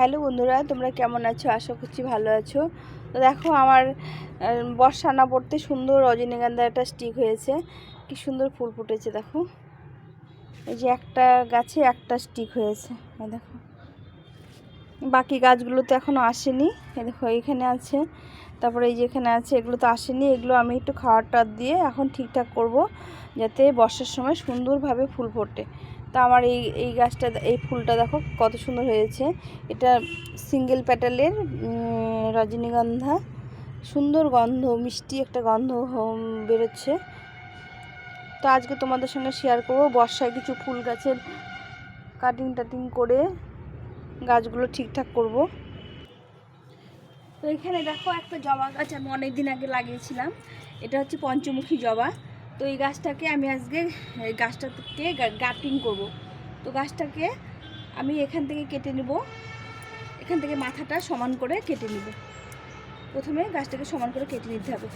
Hello বন্ধুরা, তোমরা কেমন আছো? আশা করছি ভালো আছো। তো দেখো, আমার বর্ষা না পড়তে সুন্দর রজনীগন্ধা একটা স্টিক হয়েছে। কি সুন্দর ফুল ফুটেছে, দেখো। এই যে একটা গাছে একটা স্টিক হয়েছে। দেখো। বাকি গাছগুলো তো এখনও আসেনি। দেখো এখানে আছে। তারপরে এই যে এখানে আছে, এগুলো তো আসেনি। এগুলো আমি একটু খাওয়ার টার দিয়ে এখন ঠিকঠাক করব, যাতে বর্ষার সময় সুন্দরভাবে ফুল ফোটে। তো আমার এই এই গাছটা এই ফুলটা দেখো কত সুন্দর হয়েছে। এটা সিঙ্গেল প্যাটালের রজনীগন্ধা। সুন্দর গন্ধ, মিষ্টি একটা গন্ধ বেরোচ্ছে। তো আজকে তোমাদের সঙ্গে শেয়ার করব বর্ষায় কিছু ফুল গাছের কাটিং টাটিং করে গাছগুলো ঠিকঠাক করব। তো এখানে দেখো একটা জবা গাছ আমি অনেক দিন আগে লাগিয়েছিলাম। এটা হচ্ছে পঞ্চমুখী জবা। তো এই গাছটাকে আমি আজকে গাছটাকে গাটিং করব। তো গাছটাকে আমি এখান থেকে কেটে নেব। এখান থেকে মাথাটা সমান করে কেটে নেব। প্রথমে গাছটাকে সমান করে কেটে নিতে হবে।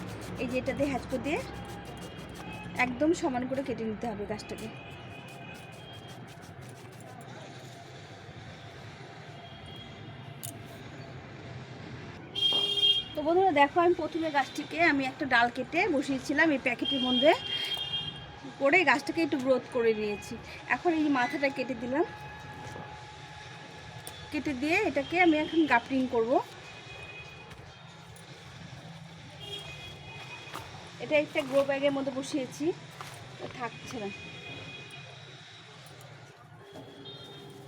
এই যে এটা দিয়ে হ্যাচকো দিয়ে একদম সমান করে কেটে নিতে হবে গাছটাকে। তো বন্ধুরা দেখো, আমি প্রথমে গাছটিকে আমি একটা ডাল কেটে বসিয়েছিলাম এই প্যাকেটের মধ্যে। করে গাছটাকে একটু গ্রোথ করে নিয়েছি। এখন এই মাথাটা কেটে দিলাম। কেটে দিয়ে এটাকে আমি এখন গাপটিং করব। এটা একটা গ্রো ব্যাগের মধ্যে বসিয়েছি। থাকছে না।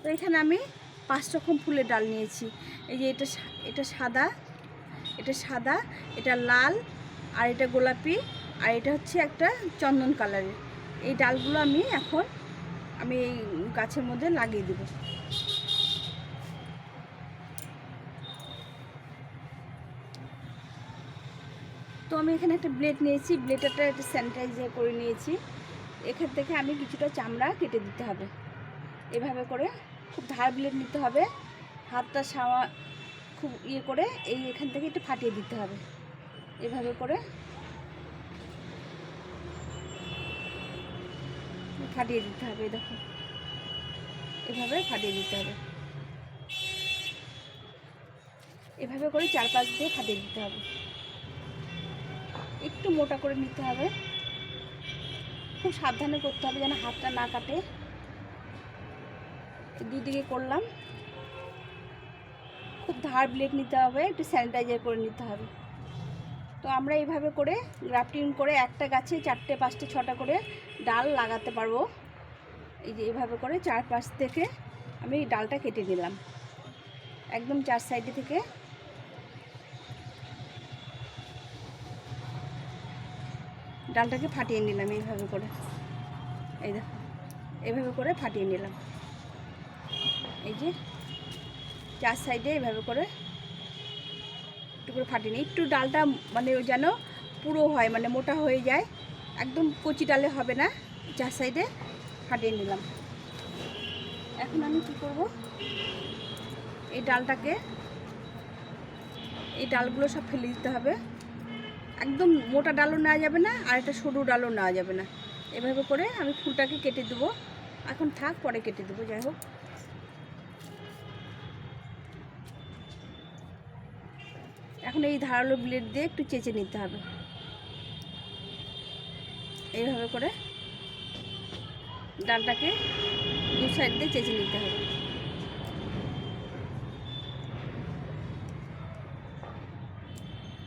তো এখানে আমি পাঁচ রকম ফুলের ডাল নিয়েছি। এই যে এটা এটা সাদা এটা সাদা, এটা লাল, আর এটা গোলাপি, আর এটা হচ্ছে একটা চন্দন কালারের এই ডালগুলো আমি এখন আমি এই গাছের মধ্যে লাগিয়ে দেব। তো আমি এখানে একটা ব্লেড নিয়েছি ব্লেডটা একটা স্যানিটাইজার করে নিয়েছি। এখান থেকে আমি কিছুটা চামড়া কেটে দিতে হবে। এভাবে করে খুব ধার ব্লেড নিতে হবে। হাতটা সামা খুব ইয়ে করে এই এখান থেকে একটু ফাটিয়ে দিতে হবে। এভাবে করে ফাটিয়ে দিতে হবে, দেখো। এভাবে ফাটিয়ে দিতে হবে। এভাবে করে চার পাঁচ দিয়ে ফাটিয়ে দিতে হবে। একটু মোটা করে নিতে হবে। খুব সাবধানে করতে হবে যেন হাতটা না কাটে। দুদিকে করলাম। খুব ধার ব্লেড নিতে হবে, একটু স্যানিটাইজার করে নিতে হবে। তো আমরা এইভাবে করে গ্রাফটিং করে একটা গাছে চারটে, পাঁচটা, ছটা করে ডাল লাগাতে পারব। এই যে এইভাবে করে চার পাশ থেকে আমি ডালটা কেটে দিলাম একদম চার সাইডে থেকে। ডালটাকে ফাটিয়ে নিলাম এইভাবে করে। এই দেখো, এইভাবে করে ফাটিয়ে নিলাম। এই যে চার সাইডে এভাবে করে একটু করে ফাটিয়ে নিই। একটু ডালটা মানে যেন পুরো হয় মানে মোটা হয়ে যায়। একদম কচি ডালে হবে না, চার সাইডে ফাটিয়ে নিলাম। এখন আমি কি করব? এই ডালটাকে, এই ডালগুলো সব ফেলে দিতে হবে। একদম মোটা ডালও নেওয়া যাবে না, আর একটা সরু ডালও নেওয়া যাবে না। এভাবে করে আমি ফুলটাকে কেটে দেবো। এখন থাক, পরে কেটে দেবো, যাই হোক। এখন এই ধারালো ব্লেড দিয়ে একটু চেঁচে নিতে হবে। এইভাবে করে ডালটাকে দু সাইড দিয়ে চেঁচে নিতে হবে।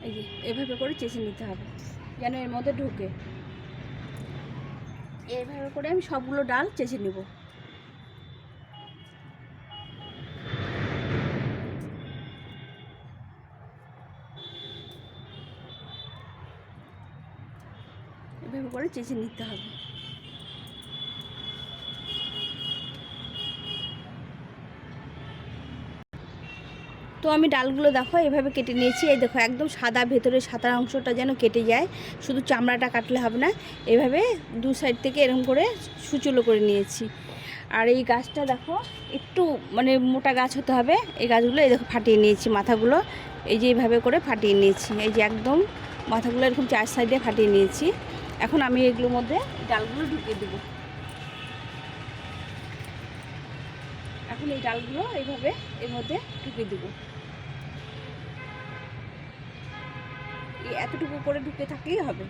এই যে, এভাবে করে চেঁচে নিতে হবে, যেন এর মধ্যে ঢুকে। এইভাবে করে আমি সবগুলো ডাল চেঁচে নেব। এভাবে করে চেঁচে নিতে হবে। তো আমি ডালগুলো দেখো, এভাবে কেটে নিয়েছি। এই দেখো, একদম সাদা ভেতরে সাদা অংশটা যেন কেটে যায়। শুধু চামড়াটা কাটলে হবে না, এভাবে দু সাইড থেকে এরকম করে সুচুলো করে নিয়েছি। আর এই গাছটা দেখো, একটু মানে মোটা গাছ হতে হবে। এই গাছগুলো এই দেখো ফাটিয়ে নিয়েছি, মাথাগুলো এই যে এইভাবে করে ফাটিয়ে নিয়েছি। এই যে একদম মাথাগুলো এরকম চার সাইডে ফাটিয়ে নিয়েছি। এখন আমি এগুলোর মধ্যে ডালগুলো ঢুকিয়ে দেবো। এখন এই ডালগুলো এইভাবে এর মধ্যে ঢুকিয়ে দেবো। এতটুকু করে ঢুকে থাকলেই হবে।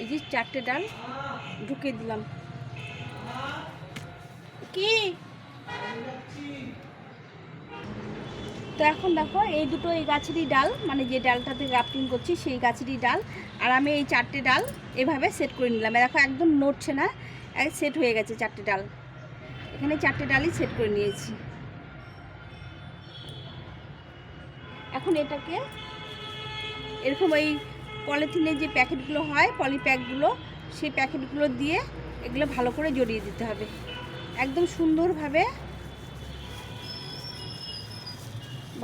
এই যে চারটে ডাল ঢুকিয়ে দিলাম। কি? তো এখন দেখো, এই দুটো এই গাছেরই ডাল মানে যে ডালটাতে গ্রাফটিং করছি সেই গাছেরই ডাল। আর আমি এই চারটে ডাল এভাবে সেট করে নিলাম। দেখো, একদম নড়ছে না সেট হয়ে গেছে চারটে ডাল। এখানে চারটে ডালই সেট করে নিয়েছি। এখন এটাকে এরকম এই পলিথিনের যে প্যাকেটগুলো হয়, পলি প্যাকগুলো, সেই প্যাকেটগুলো দিয়ে এগুলো ভালো করে জড়িয়ে দিতে হবে। একদম সুন্দরভাবে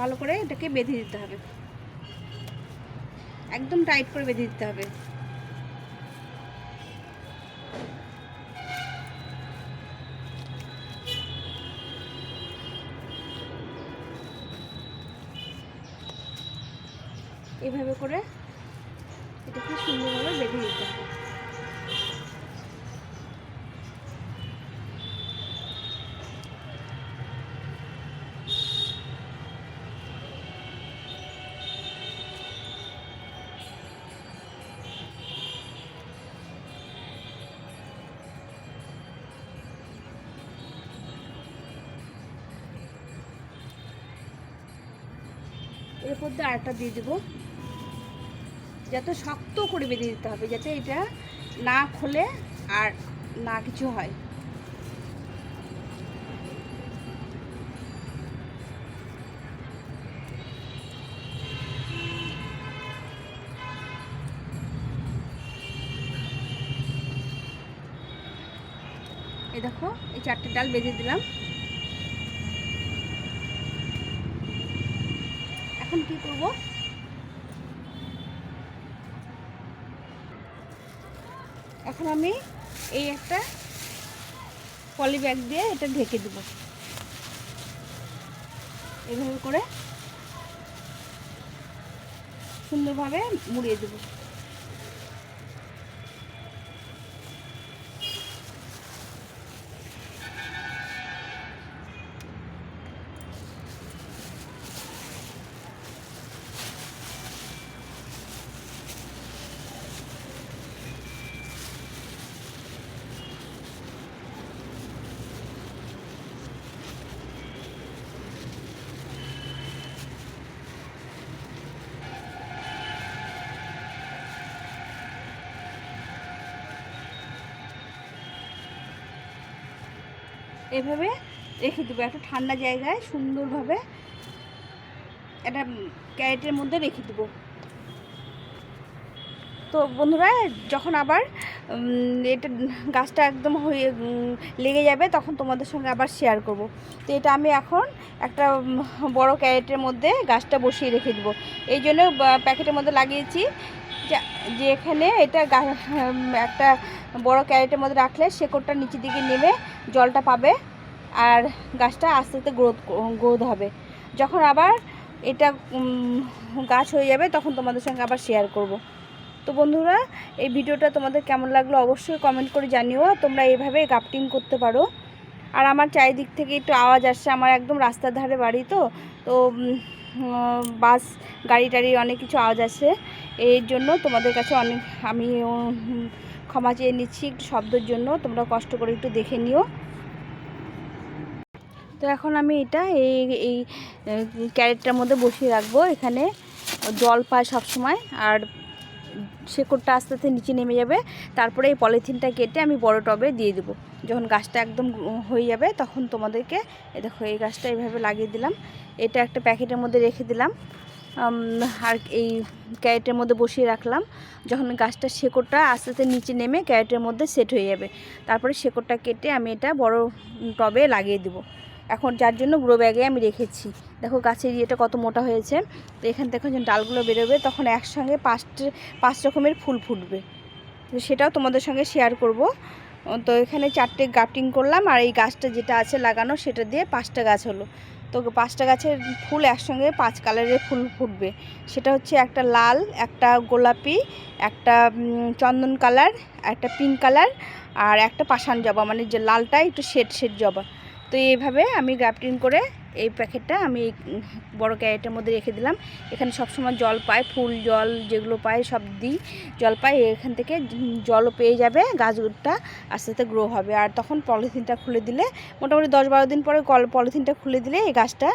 ভালো করে এটাকে বেঁধে দিতে হবে। একদম টাইট করে বেঁধে দিতে হবে। এভাবে করে এটাকে সুন্দরভাবে বেঁধে দিতে হবে। এর মধ্যে আরেকটা দিয়ে দেবো। যাতে শক্ত করে বেঁধে দিতে হবে, যাতে এটা না খোলে আর না কিছু হয়। এই দেখো, এই চারটে ডাল বেঁধে দিলাম। এখন কি করব? এখন আমি এই একটা পলি ব্যাগ দিয়ে এটা ঢেকে দেব। এভাবে করে সুন্দরভাবে মুড়িয়ে দেবো। এভাবে রেখে দেবো। একটা ঠান্ডা জায়গায় সুন্দরভাবে একটা ক্যারেটের মধ্যে রেখে দেবো। তো বন্ধুরা, যখন আবার এটা গাছটা একদম হয়ে লেগে যাবে, তখন তোমাদের সঙ্গে আবার শেয়ার করব। তো এটা আমি এখন একটা বড় ক্যারেটের মধ্যে গাছটা বসিয়ে রেখে দেবো। এই জন্য প্যাকেটের মধ্যে লাগিয়েছি। যা- যে এখানে এটা একটা বড় ক্যারেটের মধ্যে রাখলে শেকড়টা নিচের দিকে নেমে জলটা পাবে আর গাছটা আস্তে আস্তে গ্রোথ গ্রোথ হবে। যখন আবার এটা গাছ হয়ে যাবে তখন তোমাদের সঙ্গে আবার শেয়ার করব। তো বন্ধুরা, এই ভিডিওটা তোমাদের কেমন লাগল অবশ্যই কমেন্ট করে জানিও। তোমরা এইভাবে গাপটিং করতে পারো। আর আমার চারিদিক থেকে একটু আওয়াজ আসছে, আমার একদম রাস্তার ধারে বাড়ি তো তো বাস, গাড়ি টাড়ি অনেক কিছু আওয়াজ আসে। এর জন্য তোমাদের কাছে অনেক, আমি ক্ষমা চেয়ে নিচ্ছি একটু শব্দের জন্য। তোমরা কষ্ট করে একটু দেখে নিও। তো এখন আমি এটা, এই এই ক্যারেটটার মধ্যে বসিয়ে রাখব এখানে। জল পায় সবসময়, আর শেকড়টা আস্তে আস্তে নিচে নেমে যাবে, তারপরে এই পলিথিনটা কেটে আমি বড় টবে দিয়ে দেবো। যখন গাছটা একদম হয়ে যাবে, তখন তোমাদেরকে, এ দেখো, এই গাছটা এইভাবে লাগিয়ে দিলাম। এটা একটা প্যাকেটের মধ্যে রেখে দিলাম। আর এই ক্যারেটের মধ্যে বসিয়ে রাখলাম। যখন গাছটার শেকড়টা আস্তে আস্তে নিচে নেমে ক্যারেটের মধ্যে সেট হয়ে যাবে, তারপরে শেকড়টা কেটে আমি এটা বড় টবে লাগিয়ে দেবো। এখন যার জন্য বুড়ো ব্যাগে আমি রেখেছি। দেখো গাছের ইয়েটা কত মোটা হয়েছে। তো এখান থেকে যখন ডালগুলো বেরোবে, তখন একসঙ্গে পাঁচটা, পাঁচ রকমের ফুল ফুটবে। তো সেটাও তোমাদের সঙ্গে শেয়ার করব। তো এখানে চারটে গাপটিং করলাম, আর এই গাছটা যেটা আছে লাগানো, সেটা দিয়ে পাঁচটা গাছ হলো। তো পাঁচটা গাছের ফুল একসঙ্গে পাঁচ কালারের ফুল ফুটবে। সেটা হচ্ছে একটা লাল, একটা গোলাপি, একটা চন্দন কালার একটা পিঙ্ক কালার আর একটা পাষাণ জবা মানে যে লালটা একটু শেড শেড জবা। তো এইভাবে আমি গ্রাফটিং করে এই প্যাকেটটা আমি বড় ক্যারেটের মধ্যে রেখে দিলাম। এখানে সবসময় জল পায়, ফুল জল যেগুলো পায় সব দিই। জল পায়, এখান থেকে জলও পেয়ে যাবে গাছটা আস্তে আস্তে গ্রো হবে। আর তখন পলিথিনটা খুলে দিলে, মোটামুটি দশ বারো দিন পরে কল, পলিথিনটা খুলে দিলে এই গাছটা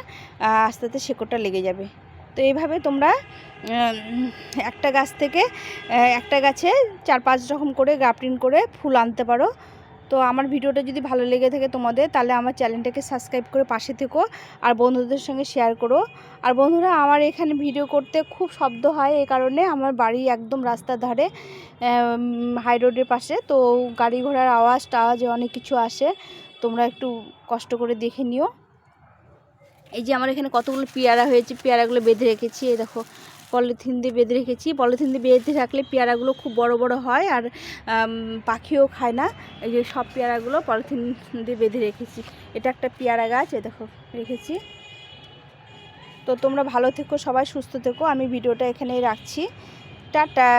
আস্তে আস্তে শেকড়টা লেগে যাবে। তো এইভাবে তোমরা একটা গাছ থেকে একটা গাছে চার পাঁচ রকম করে গ্রাফটিং করে ফুল আনতে পারো। তো আমার ভিডিওটা যদি ভালো লেগে থাকে তোমাদের, তাহলে আমার চ্যানেলটাকে সাবস্ক্রাইব করে পাশে থেকো আর বন্ধুদের সঙ্গে শেয়ার করো। আর বন্ধুরা, আমার এখানে ভিডিও করতে খুব শব্দ হয় এই কারণে আমার বাড়ি একদম রাস্তার ধারে হাই রোডের পাশে। তো গাড়ি ঘোড়ার আওয়াজ টাওয়াজ অনেক কিছু আসে। তোমরা একটু কষ্ট করে দেখে নিও। এই যে আমার এখানে কতগুলো পেয়ারা হয়েছে, পেয়ারাগুলো বেঁধে রেখেছি, এই দেখো। পলিথিন দিয়ে বেঁধে রেখেছি। পলিথিন দিয়ে বেঁধে রাখলে পেয়ারাগুলো খুব বড় বড় হয় আর পাখিও খায় না। এই যে সব পেয়ারাগুলো পলিথিন দিয়ে বেঁধে রেখেছি। এটা একটা পেয়ারা গাছ, এই দেখো, রেখেছি। তো তোমরা ভালো থেকো, সবাই সুস্থ থেকো। আমি ভিডিওটা এখানেই রাখছি। টাটা!